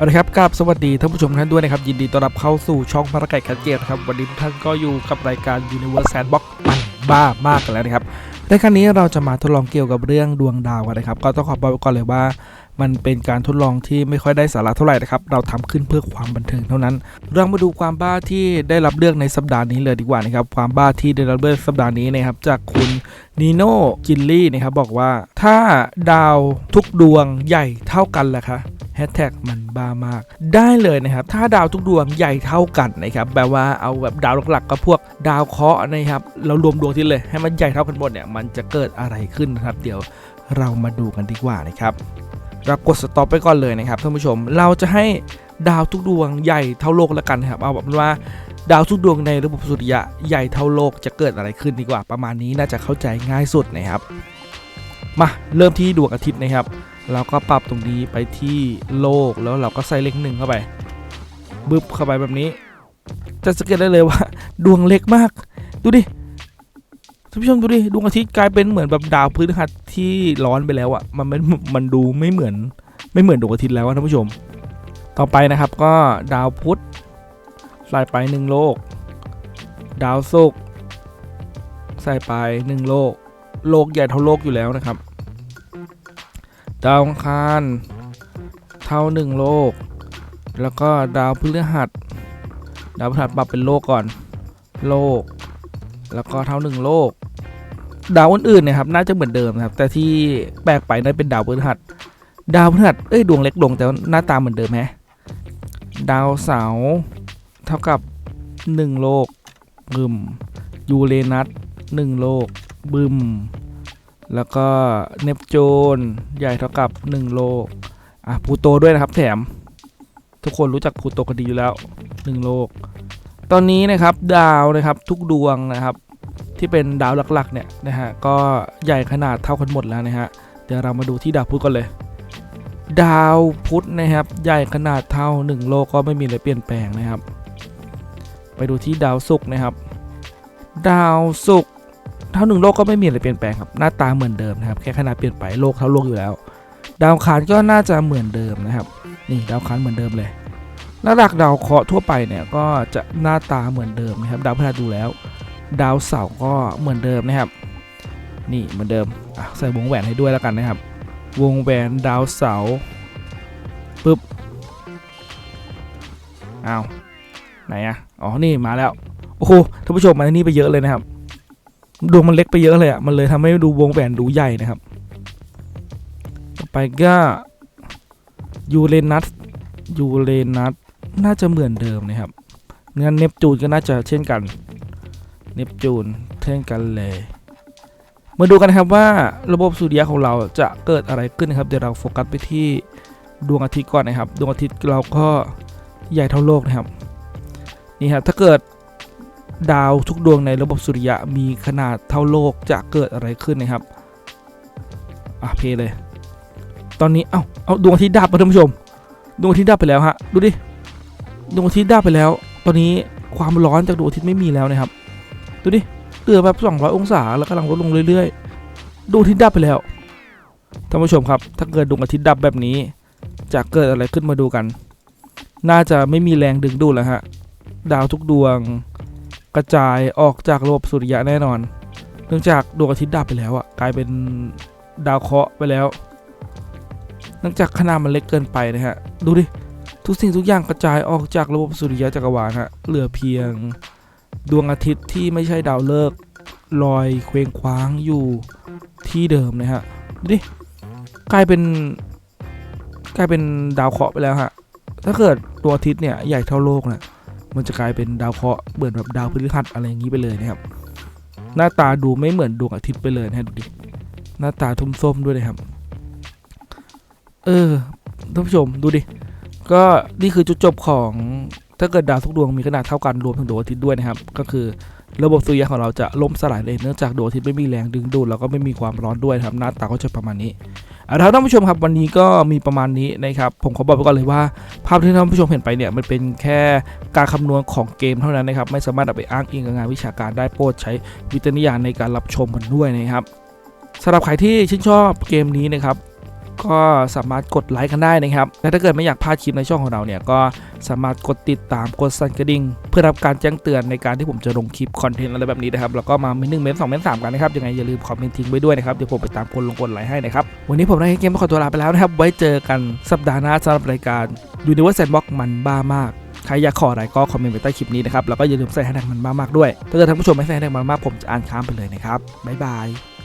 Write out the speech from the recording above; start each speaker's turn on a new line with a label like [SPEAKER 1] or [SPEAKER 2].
[SPEAKER 1] เอาละครับกราบสวัสดีท่านผู้ชมท่านด้วยนะครับ ยินดีต้อนรับเข้าสู่ช่องพระไก่คันเกตครับ วันนี้ท่านก็อยู่กับรายการ Universe Sandbox มันบ้ามากกันแล้วนะครับในครั้งนี้เราจะมาทดลองเกี่ยวกับเรื่องดวงดาวกันนะครับ ก็ต้องขอบอกไว้ก่อนเลยว่า มันเป็นการทดลองที่ไม่ค่อยได้สาระเท่าไหร่นะครับ เราทำขึ้นเพื่อความบันเทิงเท่านั้น เรามาดูความบ้าที่ได้รับเลือกในสัปดาห์นี้เลยดีกว่านะครับ ความบ้าที่ได้รับเลือกสัปดาห์นี้นะครับ จากคุณนีโน่จินลี่นะครับบอกว่า ถ้าดาวทุกดวงใหญ่เท่ากันแหละคะแฮชแท็กมันบ้ามาก ได้เลยนะครับ ถ้าดาวทุกดวงใหญ่เท่ากันนะครับแปลว่าเอาแบบดาวหลักๆก็พวกดาวเคราะห์นะครับ เรารวมดวงที่เลยให้มันใหญ่เท่ากันหมดเนี่ยมันจะเกิดอะไรขึ้นนะครับ เดี๋ยวเรามาดูกันดีกว่านะครับ เรากดสต็อปไปก่อนเลยนะครับท่านผู้ชม เราจะให้ดาวทุกดวงใหญ่เท่าโลกแล้วกันนะครับเอาแบบว่าดาวทุกดวงในระบบสุริยะใหญ่เท่าโลกจะเกิดอะไรขึ้นดีกว่า ประมาณนี้น่าจะเข้าใจง่ายสุดนะครับ มาเริ่มที่ดวงอาทิตย์นะครับ เราก็ปรับตรงนี้ไปที่โลกแล้วเราก็ใส่เลขหนึ่งเข้าไปบึบเข้าไปแบบนี้ จะสังเกตได้เลยว่า ดวงเล็กมาก ดูดิ ท่านผู้ชมดูดิดวงอาทิตย์กลายเป็นเหมือนแบบดาวพฤหัสที่ร้อนไปแล้วอะ่ะมันมันมันดูไม่เหมือนไม่เหมือนดวงอาทิตย์แล้วอะท่านผู้ชม ต่อไปนะครับก็ดาวพุธใส่ไปหนึ่งโลก ดาวศุกร์ใส่ไปหนึ่งโลก โลกใหญ่เท่าโลกอยู่แล้วนะครับ ดาวอังคารเท่าหนึ่งโลก แล้วก็ดาวพฤหัส ดาวพฤหัสปรับเป็นโลกก่อน โลก แล้วก็เท่าหนึ่งโลก ดาวอื่นๆเนี่ยครับน่าจะเหมือนเดิมนะครับ แต่ที่แปลกไปนั่นเป็นดาวพฤหัส ดาวพฤหัสเอ้ยดวงเล็กลงแต่หน้าตาเหมือนเดิมแฮะดาวเสาร์เท่ากับหนึ่งโลกบึมยูเรนัสหนึ่งโลกบึมแล้วก็เนปจูนใหญ่เท่ากับ 1 โลกอะพูโตด้วยนะครับแถม ทุกคนรู้จักพูโตกันดีอยู่แล้ว 1 โลก ตอนนี้นะครับดาวนะครับทุกดวงนะครับ ที่เป็นดาวหลักๆเนี่ยนะฮะก็ใหญ่ขนาดเท่ากันหมดแล้วนะฮะเดี๋ยวเรามาดูที่ดาวพุธกันเลย ดาวพุธนะครับใหญ่ขนาดเท่า 1 โลกก็ไม่มีอะไรเปลี่ยนแปลงนะครับ ไปดูที่ดาวศุกร์นะครับ ดาวศุกร์เท่าหนึ่งโลกก็ไม่มีอะไรเปลี่ยนแปลงครับหน้าตาเหมือนเดิมนะครับแค่ขนาดเปลี่ยนไปโลกเท่าโลกอยู่แล้ว ดาวอังคารก็น่าจะเหมือนเดิมนะครับ นี่ดาวอังคารเหมือนเดิมเลย แล้วหลักดาวเคราะห์ทั่วไปเนี่ยก็จะหน้าตาเหมือนเดิมนะครับ ดาวพฤหัสดูแล้ว ดาวเสาร์ก็เหมือนเดิมนะครับ นี่เหมือนเดิมใส่วงแหวนให้ด้วยแล้วกันนะครับ วงแหวนดาวเสาร์ปึ๊บอ้าวไหนอะอ๋อ นี่มาแล้ว โอ้โหท่านผู้ชมมาที่นี่ไปเยอะเลยนะครับ ดวงมันเล็กไปเยอะเลยอะมันเลยทำให้ดูวงแหวนดูใหญ่นะครับ ต่อไปก็ยูเรนัสยูเรนัส น่าจะเหมือนเดิมนะครับงั้นเนปจูนก็น่าจะเช่นกันเนปจูนเช่นกันเลย มาดูกันนะครับว่าระบบสุริยะของเราจะเกิดอะไรขึ้นนะครับเดี๋ยวเราโฟกัสไปที่ดวงอาทิตย์ก่อนนะครับ ดวงอาทิตย์เราก็ใหญ่เท่าโลกนะครับนี่ครับถ้าเกิดดาวทุกดวงในระบบสุริยะมีขนาดเท่าโลกจะเกิดอะไรขึ้นนะครับอะเพลย์เลย ตอนนี้เอ้าเอาดวงอาทิตย์ดับมาท่านผู้ชม ดวงอาทิตย์ดับไปแล้วฮะดูดิ ดวงอาทิตย์ดับไปแล้ว ตอนนี้ความร้อนจากดวงอาทิตย์ไม่มีแล้วนะครับ ดูดิ เหลือแบบ 200 องศา แล้วกำลังลดลงเรื่อยๆ ดวงอาทิตย์ดับไปแล้ว ท่านผู้ชมครับ ถ้าเกิดดวงอาทิตย์ดับแบบนี้ จะเกิดอะไรขึ้นมาดูกัน น่าจะไม่มีแรงดึงดูดแล้วฮะ ดาวทุกดวงกระจายออกจากระบบสุริยะแน่นอน เนื่องจากดวงอาทิตย์ดับไปแล้วอะกลายเป็นดาวเคราะห์ไปแล้ว เนื่องจากขนาดมันเล็กเกินไปนะฮะ ดูดิ ทุกสิ่งทุกอย่างกระจายออกจากระบบสุริยะจักรวาลฮะเหลือเพียงดวงอาทิตย์ที่ไม่ใช่ดาวฤกษ์ลอยเคว้งคว้างอยู่ที่เดิมนะฮะดูดิกลายเป็นกลายเป็นดาวเคราะห์ไปแล้วฮะถ้าเกิดดวงอาทิตย์เนี่ยใหญ่เท่าโลกนะมันจะกลายเป็นดาวเคราะห์เหมือนแบบดาวพฤหัสอะไรอย่างนี้ไปเลยนะครับ หน้าตาดูไม่เหมือนดวงอาทิตย์ไปเลยนะฮะดูดิหน้าตาทุ่มส้มด้วยนะครับ เออท่านผู้ชมดูดิ ก็นี่คือจุดจบของถ้าเกิดดาวทุกดวงมีขนาดเท่ากันรวมถึงดวงอาทิตย์ด้วยนะครับ ก็คือระบบสุริยะของเราจะล่มสลายเลยเนื่องจากดวงอาทิตย์ไม่มีแรงดึงดูดแล้วก็ไม่มีความร้อนด้วยครับหน้าตาก็จะประมาณนี้เอาละครับท่านผู้ชมครับวันนี้ก็มีประมาณนี้นะครับผมขอบอกไปก่อนเลยว่า ภาพที่ท่านผู้ชมเห็นไปเนี่ยมันเป็นแค่การคำนวณของเกมเท่านั้นนะครับไม่สามารถเอาไปอ้างอิงกับงานวิชาการได้โปรดใช้วิจารณญาณในการรับชมกันด้วยนะครับสำหรับใครที่ชื่นชอบเกมนี้นะครับ ก็สามารถกดไลค์กันได้นะครับ และถ้าเกิดไม่อยากพลาดคลิปในช่องของเราเนี่ยก็สามารถกดติดตามกดสั่นกระดิ่ง เพื่อรับการแจ้งเตือนในการที่ผมจะลงคลิปคอนเทนต์อะไรแบบนี้นะครับแล้วก็มาเมนหนึ่งเมนสองเมนสามกันนะครับยังไงอย่าลืมคอมเมนต์ทิ้งไว้ด้วยนะครับเดี๋ยวผมไปตามคนลงกดไลค์ให้นะครับวันนี้ผมได้เกมขอตัวลาไปแล้วนะครับไว้เจอกันสัปดาห์หน้าสำหรับรายการ Universe Sandbox มันบ้ามากใครอยากขออะไรก็คอมเมนต์ไว้ใต้คลิปนี้นะครับ แล้วก็อย่าลืมใส่แฮชแท็กมันบ้ามากด้วย ถ้าเกิดท่านผู้ชมไม่ใส่แฮชแท็กมันมากผมจะอ่านข้ามไปเลยนะครับ บ๊ายบาย